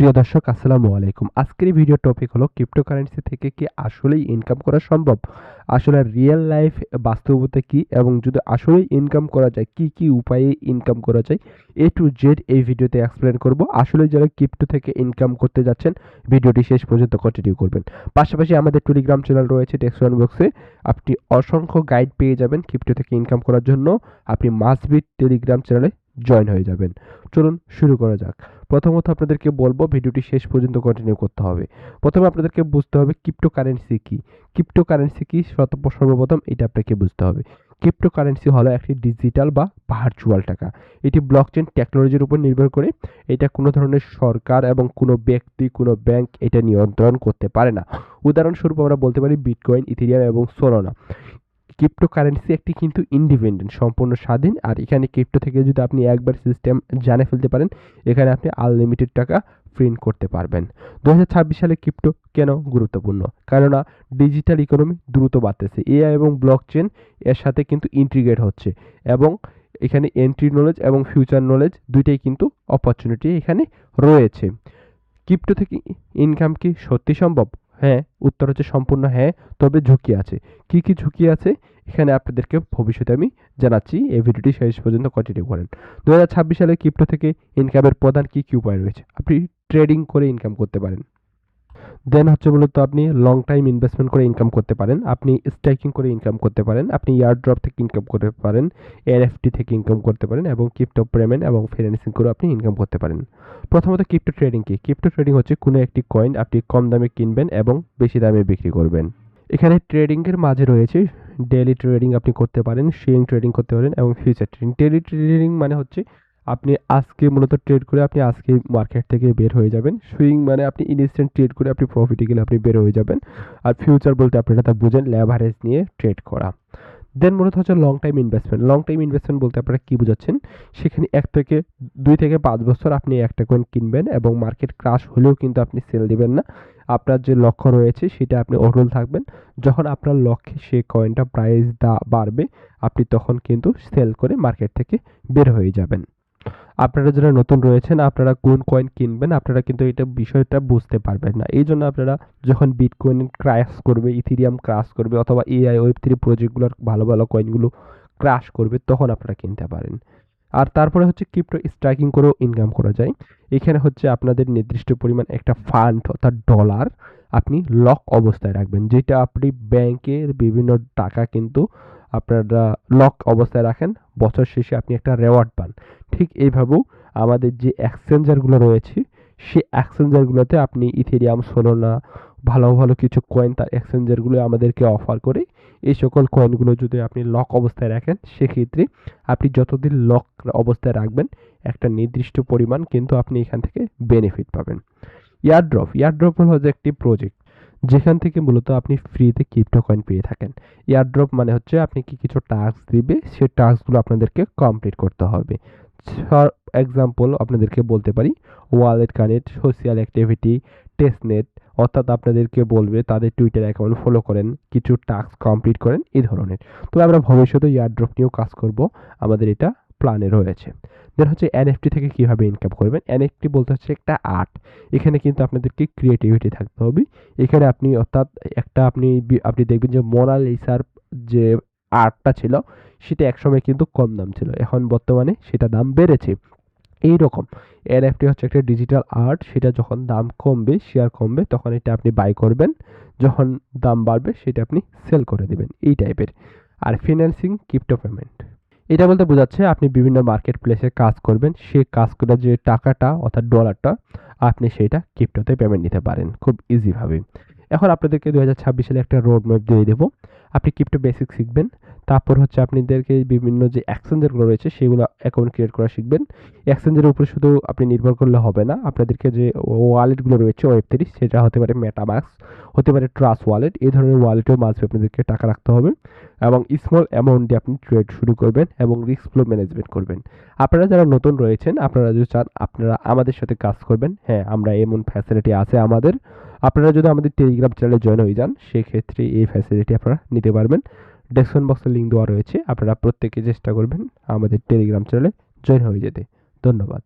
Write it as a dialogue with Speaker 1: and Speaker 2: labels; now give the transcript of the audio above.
Speaker 1: প্রিয় দর্শক, আসসালামু আলাইকুম। আজকের ভিডিও টপিক হলো ক্রিপ্টোকারেন্সি থেকে কি আসলেই ইনকাম করা সম্ভব? আসলে রিয়েল লাইফ বাস্তবতা কি এবং যদি আসলেই ইনকাম করা যায়, কি কি উপায়ে ইনকাম করা যায়? এ টু জেড এই ভিডিওতে এক্সপ্লেন করব। আসলে যারা ক্রিপ্টো থেকে ইনকাম করতে যাচ্ছেন ভিডিওটি শেষ পর্যন্ত কন্টিনিউ করবেন। পাশাপাশি আমাদের টেলিগ্রাম চ্যানেল রয়েছে টেক্সন বক্সে আপনি অসংখ্য গাইড পেয়ে যাবেন ক্রিপ্টো থেকে ইনকাম করার জন্য। আপনি মাসবিট টেলিগ্রাম চ্যানেলে জয়েন হয়ে যাবেন। চলুন শুরু করা যাক। প্রথমত আপনাদেরকে বলব, ভিডিওটি শেষ পর্যন্ত কন্টিনিউ করতে হবে। প্রথমে আপনাদেরকে বুঝতে হবে ক্রিপ্টো কারেন্সি কী। ক্রিপ্টো কারেন্সি কী সর্বপ্রথম এটা আপনাকে বুঝতে হবে। ক্রিপ্টো কারেন্সি হলো একটি ডিজিটাল বা ভার্চুয়াল টাকা। এটি ব্লকচেন টেকনোলজির উপর নির্ভর করে। এটা কোনো ধরনের সরকার এবং কোনো ব্যক্তি, কোনো ব্যাংক এটা নিয়ন্ত্রণ করতে পারে না। উদাহরণস্বরূপ আমরা বলতে পারি বিটকয়েন ইথেরিয়াম এবং সোলোনা ক্রিপ্টোকারেন্সি একটি কিন্তু ইন্ডিপেন্ডেন্ট সম্পূর্ণ স্বাধীন। আর এখানে ক্রিপ্টো থেকে যদি আপনি একবার সিস্টেম জানে ফেলতে পারেন, এখানে আপনি আনলিমিটেড টাকা প্রিন্ট করতে পারবেন। দু হাজার ছাব্বিশ সালে ক্রিপ্টো কেন গুরুত্বপূর্ণ? কেননা ডিজিটাল ইকোনমি দ্রুত বাড়তেছে। এআই এবং ব্লক চেন এর সাথে কিন্তু ইন্টিগ্রেট হচ্ছে। এবং এখানে এন্ট্রি নলেজ এবং ফিউচার নলেজ দুইটাই কিন্তু অপরচুনিটি এখানে রয়েছে। ক্রিপ্টো থেকে ইনকাম কি সত্যি সম্ভব? হ্যাঁ উত্তর হচ্ছে সম্পূর্ণ হ্যাঁ তবে ঝুঁকি আছে। কি কি ঝুঁকি আছে? এখানে আপনাদেরকে ভবিষ্যতে আমি জানাচ্ছি, এই ভিডিওটি শেষ পর্যন্ত কন্টিনিউ করেন। দু হাজার ছাব্বিশ সালে ক্রিপ্টো থেকে ইনকামের প্রধান কী কী উপায় রয়েছে? আপনি ট্রেডিং করে ইনকাম করতে পারেন। দেন হচ্ছে মূলত আপনি লং টাইম ইনভেস্টমেন্ট করে ইনকাম করতে পারেন। আপনি স্ট্রাইকিং করে ইনকাম করতে পারেন। আপনি ইয়ার ড্রপ থেকে ইনকাম করতে পারেন এনএফটি থেকে ইনকাম করতে পারেন এবং ক্রিপ্টো পেমেন্ট এবং ফিনান্সিং করে আপনি ইনকাম করতে পারেন। প্রথমত ক্রিপ্টো ট্রেডিং কি? ক্রিপ্টো ট্রেডিং হচ্ছে কোনো একটি কয়েন আপনি কম দামে কিনবেন এবং বেশি দামে বিক্রি করবেন। এখানে ট্রেডিংয়ের মাঝে রয়েছে ডেলি ট্রেডিং আপনি করতে পারেন সুইং ট্রেডিং করতে পারেন এবং ফিউচার ট্রেডিং ডেলি ট্রেডিং মানে হচ্ছে আপনি আজকে মূলত ট্রেড করে আপনি আজকে মার্কেট থেকে বের হয়ে যাবেন। সুইং মানে আপনি ইনস্ট্যান্ট ট্রেড করে আপনি প্রফিটে গেলে আপনি বের হয়ে যাবেন। আর ফিউচার বলতে আপনারা তা বুঝেন ল্যাভারেজ নিয়ে ট্রেড করা। দেন মূলত হচ্ছে long time investment long time investment বলতে আপনারা কী বোঝাচ্ছেন? সেখানে এক থেকে দুই থেকে পাঁচ বছর আপনি একটা কয়েন কিনবেন এবং মার্কেট ক্রাশ হলেও কিন্তু আপনি সেল দিবেন না। আপনার যে লক্ষ্য রয়েছে সেটা আপনি অটল থাকবেন। যখন আপনার লক্ষ্যে সে কয়েনটা প্রাইস দা বাড়বে, আপনি তখন কিন্তু সেল করে মার্কেট থেকে বের হয়ে যাবেন। আপনারা যারা নতুন রয়েছেন, আপনারা কোন কয়েন কিনবেন, আপনারা কিন্তু এটা বিষয়টা বুঝতে পারবেন না। এই জন্য আপনারা যখন বিটকয়েন ক্রাশ করবে ইথিরিয়াম ক্রাশ করবে অথবা এআই ওয়েব থ্রি প্রজেক্টগুলোর ভালো ভালো কয়েনগুলো ক্রাশ করবে, তখন আপনারা কিনতে পারেন। আর তারপরে হচ্ছে ক্রিপ্টো স্ট্রাইকিং করেও ইনকাম করা যায়। এখানে হচ্ছে আপনাদের নির্দিষ্ট পরিমাণ একটা ফান্ড অর্থাৎ ডলার আপনি লক অবস্থায় রাখবেন। যেটা আপনি ব্যাংকের বিভিন্ন টাকা কিন্তু আপনারা লক অবস্থায় রাখেন, বছর শেষে আপনি একটা রেওয়ার্ড পান। ঠিক এইভাবেও আমাদের যে এক্সচেঞ্জারগুলো রয়েছে, সেই এক্সচেঞ্জারগুলোতে আপনি ইথেরিয়াম সোলোনা ভালো ভালো কিছু কয়েন তার এক্সচেঞ্জারগুলো আমাদেরকে অফার করে, এই সকল কয়েনগুলো যদি আপনি লক অবস্থায় রাখেন, সেক্ষেত্রে আপনি যতদিন লক অবস্থায় রাখবেন, একটা নির্দিষ্ট পরিমাণ কিন্তু আপনি এখান থেকে বেনিফিট পাবেন। ইয়ারড্রপ ইয়ারড্রপ হল একটি প্রজেক্ট যেখান থেকে মূলত আপনি ফ্রিতে ক্রিপ্টো কয়েন পেয়ে থাকেন। এয়ারড্রপ মানে হচ্ছে আপনি কি কিছু টাস্ক দিবে সেই টাস্কগুলো আপনাদেরকে কমপ্লিট করতে হবে। এক্সাম্পল আপনাদেরকে বলতে পারি wallet connect social activity testnet অর্থাৎ আপনাদেরকে বলবে তাদের টুইটার অ্যাকাউন্ট ফলো করেন, কিছু টাস্ক কমপ্লিট করেন, এই ধরনের। তবে আমরা ভবিষ্যতে ইয়ারড্রপ নিয়েও কাজ করব, আমাদের এটা প্ল্যানে রয়েছে। দেন হচ্ছে এনএফটি থেকে কীভাবে ইনকাম করবেন? এনএফটি বলতে হচ্ছে একটা আর্ট এখানে কিন্তু আপনাদেরকে ক্রিয়েটিভিটি থাকতে হবে। এখানে আপনি অর্থাৎ একটা আপনি আপনি দেখবেন যে মোনালিসার যে আর্টটা ছিল, সেটা একসময় কিন্তু কম দাম ছিল। এখন বর্তমানে সেটা দাম বেড়েছে। এই রকম এনএফটি হচ্ছে একটা ডিজিটাল আর্ট সেটা যখন দাম কমবে শেয়ার কমবে, তখন এটা আপনি বাই করবেন। যখন দাম বাড়বে, সেটা আপনি সেল করে দেবেন। এই টাইপের আর ফিন্যান্সিং ক্রিপ্টো পেমেন্ট এটা বলতে বোঝাচ্ছে আপনি বিভিন্ন মার্কেট প্লেসে কাজ করবেন, সেই কাজ করার যে টাকাটা অর্থাৎ ডলারটা আপনি সেইটা ক্রিপ্টোতে পেমেন্ট নিতে পারেন খুব ইজিভাবে এখন আপনাদেরকে দু হাজার ছাব্বিশ সালে একটা রোড ম্যাপ দিয়ে দেবো। আপনি ক্রিপ্টো বেসিক শিখবেন, তারপর হচ্ছে আপনাদেরকে বিভিন্ন যে এক্সচেঞ্জারগুলো রয়েছে, সেগুলো অ্যাকাউন্ট ক্রিয়েট করা শিখবেন। এক্সচেঞ্জের উপরে শুধু আপনি নির্ভর করলে হবে না, আপনাদেরকে যে ওয়ালেটগুলো রয়েছে ওয়েব থ্রি সেটা হতে পারে মেটামাক্স হতে পারে ট্রাস্ট ওয়ালেট এই ধরনের ওয়ালেটেও মাঝে আপনাদেরকে টাকা রাখতে হবে এবং স্মল অ্যামাউন্ট দিয়ে আপনি ট্রেড শুরু করবেন এবং রিস্ক ফ্লো ম্যানেজমেন্ট করবেন। আপনারা যারা নতুন রয়েছেন, আপনারা যদি চান, আপনারা আমাদের সাথে কাজ করবেন। হ্যাঁ আমরা এমন ফ্যাসিলিটি আছে আমাদের আপনারা যদি আমাদের টেলিগ্রাম চ্যানেলে জয়েন হয়ে যান, সেক্ষেত্রে এই ফ্যাসিলিটি আপনারা নিতে পারবেন। ডেসক্রিপশন বক্সে লিঙ্ক দেওয়া রয়েছে, আপনারা প্রত্যেকে চেষ্টা করবেন আমাদের টেলিগ্রাম চ্যানেলে জয়েন হয়ে যেতে। ধন্যবাদ।